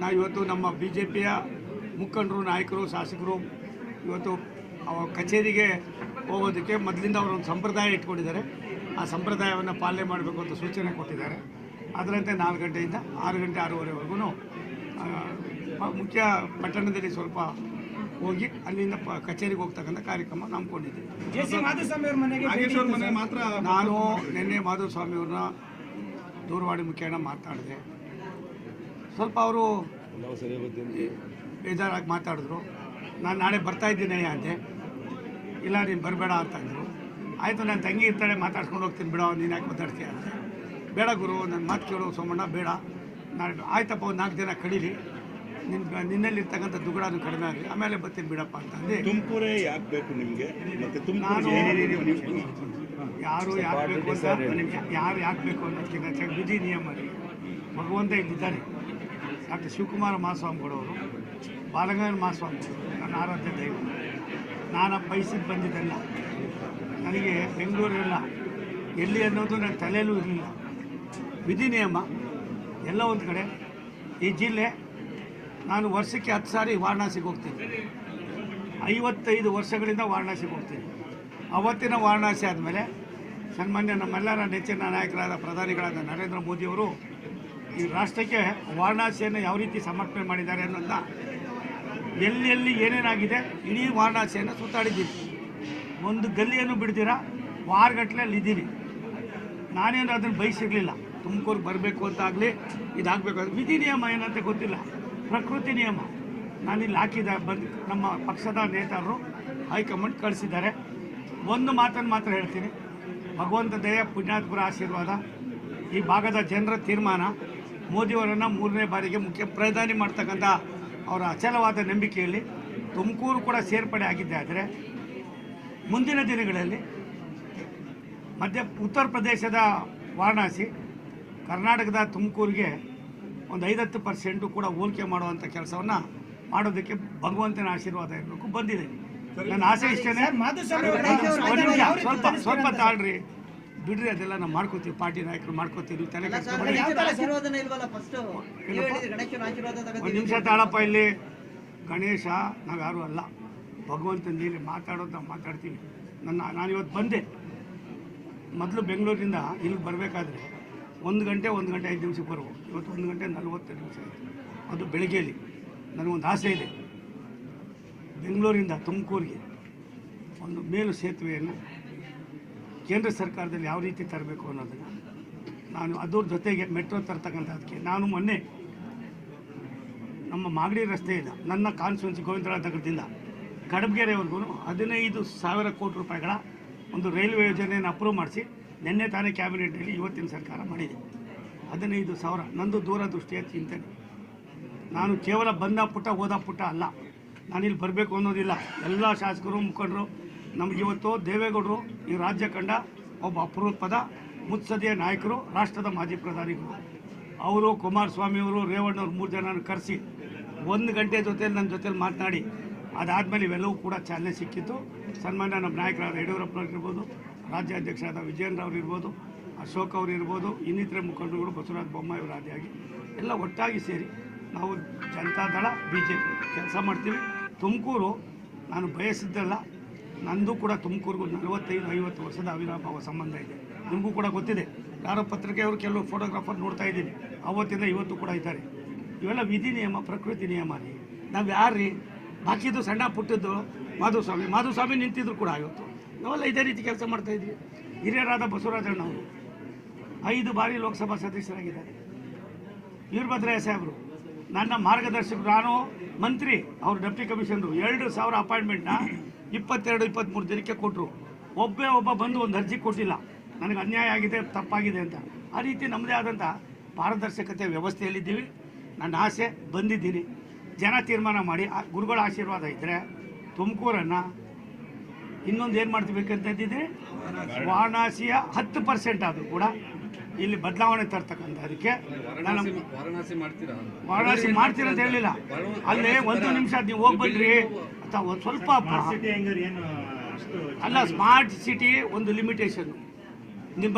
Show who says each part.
Speaker 1: ನಾವು ಇವತ್ತು ನಮ್ಮ ಬಿ ಜೆ ಪಿಯ ಮುಖಂಡರು ನಾಯಕರು ಶಾಸಕರು ಇವತ್ತು ಅವ ಕಚೇರಿಗೆ ಹೋಗೋದಕ್ಕೆ ಮೊದಲಿಂದ ಅವರೊಂದು ಸಂಪ್ರದಾಯ ಇಟ್ಕೊಂಡಿದ್ದಾರೆ. ಆ ಸಂಪ್ರದಾಯವನ್ನು ಪಾಲನೆ ಮಾಡಬೇಕು ಅಂತ ಸೂಚನೆ ಕೊಟ್ಟಿದ್ದಾರೆ. ಅದರಂತೆ ನಾಲ್ಕು ಗಂಟೆಯಿಂದ ಆರು ಗಂಟೆ ಆರೂವರೆವರೆಗೂ ಮುಖ್ಯ ಪಟ್ಟಣದಲ್ಲಿ ಸ್ವಲ್ಪ ಹೋಗಿ ಅಲ್ಲಿಂದ ಪ ಕಚೇರಿಗೆ ಹೋಗ್ತಕ್ಕಂಥ ಕಾರ್ಯಕ್ರಮ
Speaker 2: ಅವ್ರ
Speaker 3: ಮಾತ್ರ
Speaker 1: ನಾನು ನಿನ್ನೆ ಮಾಧುಸ್ವಾಮಿ ಅವ್ರನ್ನ ದೂರವಾಣಿ ಮುಖೇನ ಮಾತಾಡಿದೆ. ಸ್ವಲ್ಪ ಅವರು ಬೇಜಾರಾಗಿ ಮಾತಾಡಿದ್ರು. ನಾನು ನಾಳೆ ಬರ್ತಾ ಇದ್ದೀನಿ ಅಂತೆ ಇಲ್ಲ ನೀನು ಬರಬೇಡ ಅಂತಂದರು ಆಯಿತು ನನ್ನ ತಂಗಿ ಇರ್ತಾಳೆ ಮಾತಾಡ್ಕೊಂಡು ಹೋಗ್ತೀನಿ ಬಿಡೋ ನೀನು ಯಾಕೆ ಮಾತಾಡ್ತೀಯ ಅಂತ. ಬೇಡ ಗುರು ನನ್ನ ಮಾತು ಕೇಳು ಸೋಮಣ್ಣ ಬೇಡ. ನಾನು ಆಯ್ತಪ್ಪ ಒಂದು ನಾಲ್ಕು ದಿನ ಕಡೀಲಿ ನಿನ್ನ ನಿನ್ನಲ್ಲಿರ್ತಕ್ಕಂಥ ದುಗಡಾನು ಕಡಿಮೆ ಆಗಲಿ. ಆಮೇಲೆ ಬರ್ತೀನಿ ಬಿಡಪ್ಪ ಅಂತಂದು
Speaker 3: ತುಮಕೂರೇ ಯಾಕೆ ಬೇಕು ನಿಮಗೆ? ಮತ್ತೆ
Speaker 1: ನಾನು ಯಾರು ಯಾಕೆ ಬೇಕು ಅಂತ ಯಾರು ಯಾಕೆ ಬೇಕು ಅನ್ನೋದಕ್ಕಿಂತ ವಿಧಿ ನಿಯಮ ಭಗವಂತ ಇಲ್ಲಿದ್ದಾನೆ ಡಾಕ್ಟರ್ ಶಿವಕುಮಾರ ಮಹಾಸ್ವಾಮಿಗಳವರು ಬಾಲಗಂಗನ ಮಹಾಸ್ವಾಮಿಗಳು ನನ್ನ ಆರಾಧ್ಯ ದೈವ. ನಾನು ಬಯಸಿದ್ದು ಬಂದಿದ್ದೆಲ್ಲ. ನನಗೆ ಬೆಂಗಳೂರಿಲ್ಲ ಎಲ್ಲಿ ಅನ್ನೋದು ನನ್ನ ತಲೆಯಲ್ಲೂ ಇರಲಿಲ್ಲ. ವಿಧಿ ನಿಯಮ, ಎಲ್ಲ ಒಂದು ಕಡೆ. ಈ ಜಿಲ್ಲೆ ನಾನು ವರ್ಷಕ್ಕೆ ಹತ್ತು ಸಾರಿ ವಾರಣಾಸಿಗೆ ಹೋಗ್ತೀನಿ. ಐವತ್ತೈದು ವರ್ಷಗಳಿಂದ ವಾರಣಾಸಿಗೆ ಹೋಗ್ತೀನಿ. ಅವತ್ತಿನ ವಾರಣಾಸಿ ಆದಮೇಲೆ ಸನ್ಮಾನ್ಯ ನಮ್ಮೆಲ್ಲರ ನೆಚ್ಚಿನ ನಾಯಕರಾದ ಪ್ರಧಾನಿಗಳಾದ ನರೇಂದ್ರ ಮೋದಿಯವರು ಈ ರಾಷ್ಟ್ರಕ್ಕೆ ವಾರಣಾಸಿಯನ್ನು ಯಾವ ರೀತಿ ಸಮರ್ಪಣೆ ಮಾಡಿದ್ದಾರೆ ಅನ್ನೋದನ್ನ ಎಲ್ಲೆಲ್ಲಿ ಎಲ್ಲಿ ಏನೇನಾಗಿದೆ, ಇಡೀ ವಾರಣಾಸಿಯನ್ನು ಸುತ್ತಾಡಿದ್ದೀನಿ ಒಂದು ಗಲ್ಲಿಯನ್ನು ಬಿಡ್ದಿರ ವಾರಗಟ್ಟಲೆ ಇದ್ದೀನಿ ನಾನೇನು ಅದನ್ನು ಬಯಸಿರಲಿಲ್ಲ. ತುಮಕೂರು ಬರಬೇಕು ಅಂತ ಆಗಲಿ, ಇದಾಗಬೇಕು. ವಿಧಿ ನಿಯಮ ಏನಂತ ಗೊತ್ತಿಲ್ಲ. ಪ್ರಕೃತಿ ನಿಯಮ. ನಾನಿಲ್ಲಿ ಹಾಕಿದ ಬಂದು ನಮ್ಮ ಪಕ್ಷದ ನೇತಾರರು ಹೈಕಮಾಂಡ್ ಕಳಿಸಿದ್ದಾರೆ. ಒಂದು ಮಾತನ್ನು ಮಾತ್ರ ಹೇಳ್ತೀನಿ. ಭಗವಂತ ದಯ ಪುಣ್ಯಾತ್ಪುರ ಆಶೀರ್ವಾದ, ಈ ಭಾಗದ ಜನರ ತೀರ್ಮಾನ. ಮೋದಿಯವರನ್ನು ಮೂರನೇ ಬಾರಿಗೆ ಮುಖ್ಯ ಪ್ರಧಾನಿ ಮಾಡ್ತಕ್ಕಂಥ ಅವರ ಅಚಲವಾದ ನಂಬಿಕೆಯಲ್ಲಿ ತುಮಕೂರು ಕೂಡ ಸೇರ್ಪಡೆ ಆಗಿದ್ದೆ ಆದರೆ ಮುಂದಿನ ದಿನಗಳಲ್ಲಿ ಮಧ್ಯ ಉತ್ತರ ಪ್ರದೇಶದ ವಾರಣಾಸಿ ಕರ್ನಾಟಕದ ತುಮಕೂರಿಗೆ ಒಂದು ಐದತ್ತು ಪರ್ಸೆಂಟು ಕೂಡ ಹೋಲಿಕೆ ಮಾಡುವಂಥ ಕೆಲಸವನ್ನು ಮಾಡೋದಕ್ಕೆ ಭಗವಂತನ ಆಶೀರ್ವಾದ ಇರಬೇಕು ಬಂದಿದೆ ನನ್ನ ಆಸೆ ಇಷ್ಟೇ ಸ್ವಲ್ಪ ಸ್ವಲ್ಪ ತಾಳ್ರಿ ಬಿಡ್ರಿ ಅದೆಲ್ಲ ನಾವು ಮಾಡ್ಕೋತೀವಿ. ಪಾರ್ಟಿ ನಾಯಕರು ಮಾಡ್ಕೋತೀವಿ. ತಲೆ ಒಂದು ನಿಮಿಷ ತಾಳಪ್ಪ ಇಲ್ಲಿ. ಗಣೇಶ ನಾವು ಯಾರು ಅಲ್ಲ. ಭಗವಂತನ ನೀಲಿ ಮಾತಾಡೋದು ನಾವು ಮಾತಾಡ್ತೀವಿ. ನನ್ನ ನಾನು ಇವತ್ತು ಬಂದೆ. ಮೊದಲು ಬೆಂಗಳೂರಿಂದ ಇಲ್ಲಿಗೆ ಬರಬೇಕಾದ್ರೆ ಒಂದು ಗಂಟೆ ಒಂದು ಗಂಟೆ ಐದು ನಿಮಿಷಕ್ಕೆ ಬರುವ? ಇವತ್ತು ಒಂದು ಗಂಟೆ ನಲವತ್ತು ನಿಮಿಷ ಆಯಿತು. ಅದು ಬೆಳಗ್ಗೆಯಲ್ಲಿ. ನನಗೊಂದು ಆಸೆ ಇದೆ. ಬೆಂಗಳೂರಿಂದ ತುಮಕೂರಿಗೆ ಒಂದು ಮೇಲು ಸೇತುವೆಯನ್ನು ಕೇಂದ್ರ ಸರ್ಕಾರದಲ್ಲಿ ಯಾವ ರೀತಿ ತರಬೇಕು ಅನ್ನೋದನ್ನು ನಾನು ಅದ್ರ ಜೊತೆಗೆ ಮೆಟ್ರೋ ತರ್ತಕ್ಕಂಥದ್ದಕ್ಕೆ. ನಾನು ಮೊನ್ನೆ ನಮ್ಮ ಮಾಗಡಿ ರಸ್ತೆಯಿಂದ ನನ್ನ ಕಾನ್ಸ್ಟಿಟ್ಯೂನ್ಸಿ ಗೋವಿಂದರಾಜ ನಗರದಿಂದ ಕಡಬಗೆರೆವರೆಗೂ ಹದಿನೈದು ಸಾವಿರ ಕೋಟಿ ರೂಪಾಯಿಗಳ ಒಂದು ರೈಲ್ವೆ ಯೋಜನೆಯನ್ನು ಅಪ್ರೂವ್ ಮಾಡಿಸಿ ನಿನ್ನೆ ತಾನೇ ಕ್ಯಾಬಿನೆಟ್ನಲ್ಲಿ ಇವತ್ತಿನ ಸರ್ಕಾರ ಮಾಡಿದೆ. ಹದಿನೈದು ಸಾವಿರ. ನಂದು ದೂರದೃಷ್ಟಿಯ ಚಿಂತನೆ. ನಾನು ಕೇವಲ ಬಂದ ಪುಟ್ಟ ಹೋದ ಪುಟ್ಟ ಅಲ್ಲ. ನಾನಿಲ್ಲಿ ಬರಬೇಕು ಅನ್ನೋದಿಲ್ಲ. ಎಲ್ಲ ಶಾಸಕರು, ಮುಖಂಡರು ನಮ್ಗೆ ಇವತ್ತು ದೇವೇಗೌಡರು ಈ ರಾಜ್ಯ ಕಂಡ ಒಬ್ಬ ಅಪರೂಪದ ಮುತ್ಸದಿಯ ನಾಯಕರು, ರಾಷ್ಟ್ರದ ಮಾಜಿ ಪ್ರಧಾನಿಗಳು. ಅವರು ಕುಮಾರಸ್ವಾಮಿಯವರು, ರೇವಣ್ಣವ್ರು ಮೂರು ಜನನ ಕರೆಸಿ ಒಂದು ಗಂಟೆ ಜೊತೆಲಿ ನನ್ನ ಜೊತೆಲಿ ಮಾತನಾಡಿ, ಅದಾದಮೇಲೆ ಇವೆಲ್ಲವೂ ಕೂಡ ಚಾಲನೆ ಸಿಕ್ಕಿತ್ತು. ಸನ್ಮಾನ್ಯ ನಮ್ಮ ನಾಯಕರಾದ ಯಡಿಯೂರಪ್ಪನವ್ರಿರ್ಬೋದು ರಾಜ್ಯಾಧ್ಯಕ್ಷರಾದ ವಿಜಯೇಂದ್ರ ಅವರು ಇರ್ಬೋದು, ಅಶೋಕ್ ಅವರು ಇರ್ಬೋದು, ಇನ್ನಿತರೆ ಮುಖಂಡರುಗಳು ಬಸವರಾಜ ಆದಿಯಾಗಿ ಎಲ್ಲ ಒಟ್ಟಾಗಿ ಸೇರಿ ನಾವು ಜನತಾದಳ ಬಿ ಜೆ ಪಿ ಕೆಲಸ ಮಾಡ್ತೀವಿ. ತುಮಕೂರು ನಾನು ಬಯಸಿದ್ದಲ್ಲ ನಂದು ಕೂಡ ತುಮಕೂರಿಗೂ ನಲವತ್ತೈದು, ಐವತ್ತು ವರ್ಷದ ಅವಿನಾಭಾವ ಸಂಬಂಧ ಇದೆ. ನಿಮಗೂ ಕೂಡ ಗೊತ್ತಿದೆ. ಯಾರೋ ಪತ್ರಿಕೆಯವರು ಕೆಲವು ಫೋಟೋಗ್ರಾಫರ್ ನೋಡ್ತಾ ಇದ್ದೀನಿ. ಅವತ್ತಿಂದ ಇವತ್ತು ಕೂಡ ಇದ್ದಾರೆ. ಇವೆಲ್ಲ ವಿಧಿ ನಿಯಮ, ಪ್ರಕೃತಿ ನಿಯಮ ರೀ. ನಾವು ಯಾರ್ರೀ? ಬಾಕಿದು ಸಣ್ಣ ಪುಟ್ಟದ್ದು ಮಾಧುಸ್ವಾಮಿ. ಮಾಧುಸ್ವಾಮಿ ನಿಂತಿದ್ರು ಕೂಡ ಇವತ್ತು. ನಾವೆಲ್ಲ ಇದೇ ರೀತಿ ಕೆಲಸ ಮಾಡ್ತಾ ಇದ್ವಿ. ಹಿರಿಯರಾದ ಬಸವರಾಜಣ್ಣ ಅವರು. ಐದು ಬಾರಿ ಲೋಕಸಭಾ ಸದಸ್ಯರಾಗಿದ್ದಾರೆ. ವೀರಭದ್ರಯ್ಯ ಸಾಹೇಬರು. ನನ್ನ ಮಾರ್ಗದರ್ಶಕರು. ನಾನು ಮಂತ್ರಿ, ಅವರು ಡೆಪ್ಟಿ ಕಮಿಷನರು. ಎರಡು ಸಾವಿರ ಅಪಾಯಿಂಟ್ಮೆಂಟ್ನ ಇಪ್ಪತ್ತೆರಡು ಇಪ್ಪತ್ತ್ಮೂರು ದಿನಕ್ಕೆ ಕೊಟ್ಟರು ಒಬ್ಬೇ ಒಬ್ಬ ಬಂದು ಒಂದು ಅರ್ಜಿ ಕೊಟ್ಟಿಲ್ಲ. ನನಗೆ ಅನ್ಯಾಯ ಆಗಿದೆ ತಪ್ಪಾಗಿದೆ ಅಂತ. ಆ ರೀತಿ ನಮ್ಮದೇ ಆದಂಥ ಪಾರದರ್ಶಕತೆ ವ್ಯವಸ್ಥೆಯಲ್ಲಿದ್ದೀವಿ. ನನ್ನ ಆಸೆ ಬಂದಿದ್ದೀನಿ. ಜನ ತೀರ್ಮಾನ ಮಾಡಿ ಆ ಗುರುಗಳ ಆಶೀರ್ವಾದ ಇದ್ದರೆ ತುಮಕೂರನ್ನು ಇನ್ನೊಂದು ಏನು ಮಾಡ್ತಿಬೇಕಂತ ಇದ್ದಿದ್ರೆ ವಾರಣಾಸಿಯ ಹತ್ತು ಪರ್ಸೆಂಟ್ ಆದರೂ ಕೂಡ. ಇಲ್ಲಿ ಬದಲಾವಣೆ ತರ್ತಕ್ಕಂಥ ಅದಕ್ಕೆ
Speaker 4: ವಾರಣಾಸಿ ಮಾಡ್ತೀರಾ?
Speaker 1: ವಾರಣಾಸಿ ಮಾಡ್ತೀರ ಅಂತ ಹೇಳಿಲ್ಲ. ಅಲ್ಲೇ ಒಂದು ನಿಮಿಷ ನೀವು ಹೋಗಿ ಬನ್ರಿ ಅಥವಾ ಸ್ವಲ್ಪ ಅಲ್ಲ ಸ್ಮಾರ್ಟ್ ಸಿಟಿ ಒಂದು ಲಿಮಿಟೇಷನ್ ನಿಮ್ಮ